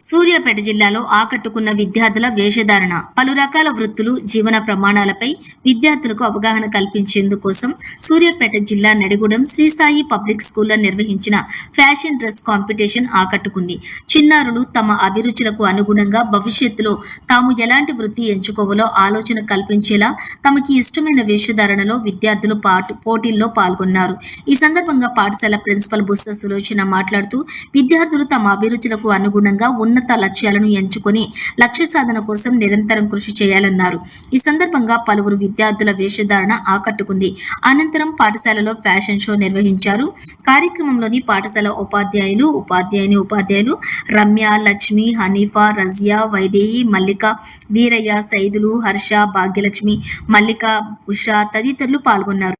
సూర్యాపేట జిల్లాలో ఆకట్టుకున్న విద్యార్థుల వేషధారణ. పలు రకాల వృత్తులు జీవన ప్రమాణాలపై విద్యార్థులకు అవగాహన కల్పించేందుకోసం సూర్యాపేట జిల్లా నడిగూడెం శ్రీసాయి పబ్లిక్ స్కూల్లో నిర్వహించిన ఫ్యాషన్ డ్రెస్ కాంపిటీషన్ ఆకట్టుకుంది. చిన్నారులు తమ అభిరుచులకు అనుగుణంగా భవిష్యత్తులో తాము ఎలాంటి వృత్తి ఎంచుకోవాలో ఆలోచన కల్పించేలా తమకి ఇష్టమైన వేషధారణలో విద్యార్థులు పాటు పోటీల్లో పాల్గొన్నారు. ఈ సందర్భంగా పాఠశాల ప్రిన్సిపల్ బుస్స సులోచన మాట్లాడుతూ విద్యార్థులు తమ అభిరుచులకు అనుగుణంగా ఉన్నత లక్ష్యాలను ఎంచుకొని లక్ష్య సాధన కోసం నిరంతరం కృషి చేయాలన్నారు. ఈ సందర్భంగా పలువురు విద్యార్థుల వేషధారణ ఆకట్టుకుంది. అనంతరం పాఠశాలలో ఫ్యాషన్ షో నిర్వహించారు. కార్యక్రమంలోని పాఠశాల ఉపాధ్యాయులు ఉపాధ్యాయుని ఉపాధ్యాయులు రమ్య లక్ష్మి హనీఫా రజియా వైదేహి మల్లిక వీరయ్య సైదులు హర్ష భాగ్యలక్ష్మి మల్లిక ఉషా తదితరులు పాల్గొన్నారు.